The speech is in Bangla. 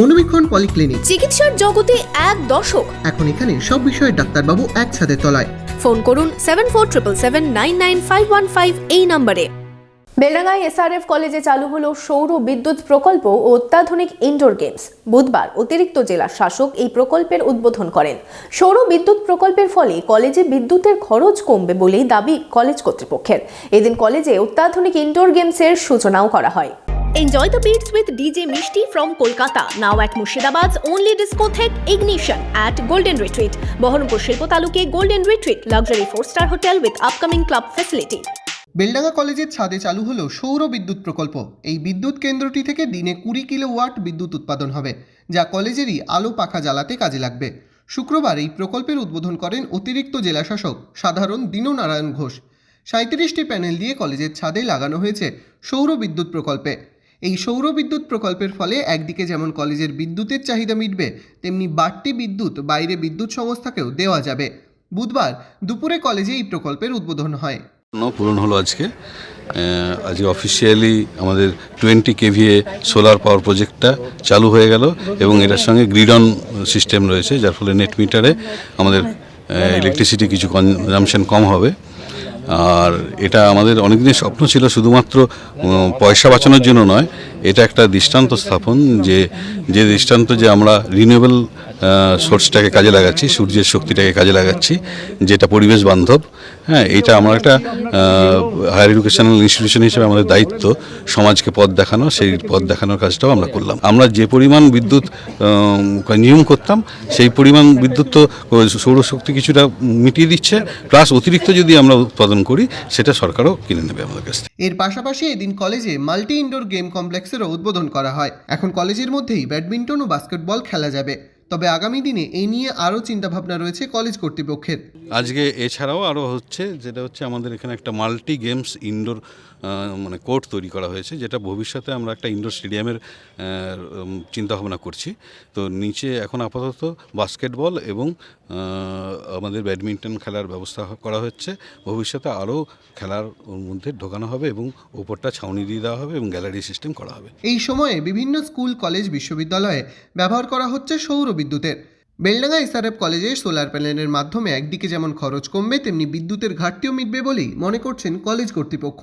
মনোবীক্ষণ পলিক্লিনিক। চিকিৎসার জগতে এক দশক এখন এখানে সব বিষয়ে ডাক্তারবাবু এক ছাদের তলায়। ফোন করুন seven four triple seven nine nine five one five এই নম্বরে। বেলডাঙ্গায় এসআরএফ কলেজে চালু হলো সৌর বিদ্যুৎ প্রকল্প ও অত্যাধুনিক ইনডোর গেমস বুধবার অতিরিক্ত জেলা শাসক এই প্রকল্পের উদ্বোধন করেন। সৌর বিদ্যুৎ প্রকল্পের ফলে কলেজে বিদ্যুতের খরচ কমবে বলেই দাবি কলেজ কর্তৃপক্ষের। এদিন কলেজে অত্যাধুনিক ইনডোর গেমসের সূচনাও করা হয়। Enjoy the beats with DJ Mishti from Kolkata, now at Murshidabad's only discotheque Ignition at Golden Retreat, Bohormpur Shilpo Taluke Golden Retreat, luxury 4-star hotel with upcoming club facility. Beldanga কলেজের ছাদে চালু হলো সৌর বিদ্যুৎ প্রকল্প এই বিদ্যুৎ কেন্দ্রটি থেকে দিনে কুড়ি কিলো ওয়াট বিদ্যুৎ উৎপাদন হবে যা কলেজেরই আলো পাখা জ্বালাতে কাজে লাগবে শুক্রবার এই প্রকল্পের উদ্বোধন করেন অতিরিক্ত জেলাশাসক সাধারণ দীননারায়ণ ঘোষ সাঁত্রিশটি প্যানেল দিয়ে কলেজের ছাদে লাগানো হয়েছে সৌর বিদ্যুৎ প্রকল্পে এই সৌর বিদ্যুৎ প্রকল্পের ফলে একদিকে যেমন কলেজের বিদ্যুতের চাহিদা মিটবে, তেমনি বাড়তি বিদ্যুৎ বাইরে বিদ্যুৎ সংস্থাকেও দেওয়া যাবে। বুধবার দুপুরে কলেজে এই প্রকল্পের উদ্বোধন হয়। পূরণ হলো আজকে। আজকে অফিসিয়ালি আমাদের টোয়েন্টি কেভিএ সোলার পাওয়ার প্রজেক্টটা চালু হয়ে গেল এবং এটার সঙ্গে গ্রিড অন সিস্টেম রয়েছে, যার ফলে নেট মিটারে আমাদের ইলেকট্রিসিটি কিছু কনজামশন কম হবে। আর এটা আমাদের অনেকদিনের স্বপ্ন ছিল শুধুমাত্র পয়সা বাঁচানোর জন্য নয় এটা একটা দৃষ্টান্ত স্থাপন যে যে দৃষ্টান্ত যে আমরা রিনিউয়েবল সোর্সটাকে কাজে লাগাচ্ছি, সূর্যের শক্তিটাকে কাজে লাগাচ্ছি, যেটা পরিবেশ বান্ধব হ্যাঁ এটা আমরা একটা হায়ার এডুকেশনাল ইনস্টিটিউশন হিসেবে আমাদের দায়িত্ব, সমাজকে পথ দেখানো, সেই পথ দেখানোর কাজটাও আমরা করলাম। আমরা যে পরিমাণ বিদ্যুৎ কনজিউম করতাম, সেই পরিমাণ বিদ্যুৎ তো সৌরশক্তি কিছুটা মিটিয়ে দিচ্ছে প্লাস অতিরিক্ত যদি আমরা উৎপাদন করি, সেটা সরকারও কিনে নেবে আমাদের কাছ থেকে। এর পাশাপাশি এদিন কলেজে মাল্টি ইনডোর গেম কমপ্লেক্সেরও উদ্বোধন করা হয়। এখন কলেজের মধ্যেই ব্যাডমিন্টন ও বাস্কেটবল খেলা যাবে। তবে আগামী দিনে এই নিয়ে আরও চিন্তাভাবনা রয়েছে কলেজ কর্তৃপক্ষের। আজকে এছাড়াও আরও হচ্ছে, যেটা হচ্ছে আমাদের এখানে একটা মাল্টি গেমস ইনডোর মানে কোর্ট তৈরি করা হয়েছে, যেটা ভবিষ্যতে আমরা একটা ইনডোর স্টেডিয়ামের চিন্তাভাবনা করছি। তো নিচে এখন আপাতত বাস্কেটবল এবং আমাদের ব্যাডমিন্টন খেলার ব্যবস্থা করা হচ্ছে। ভবিষ্যতে আরও খেলার মধ্যে ঢোকানো হবে এবং ওপরটা ছাউনি দিয়ে দেওয়া হবে এবং গ্যালারি সিস্টেম করা হবে। এই সময়ে বিভিন্ন স্কুল, কলেজ, বিশ্ববিদ্যালয়ে ব্যবহার করা হচ্ছে সৌর বিদ্যুতের। বেলডাঙ্গা এসআরএফ কলেজে সোলার প্যানেলের মাধ্যমে একদিকে যেমন খরচ কমবে, তেমনি বিদ্যুতের ঘাটতিও মিটবে বলেই মনে করছেন কলেজ কর্তৃপক্ষ।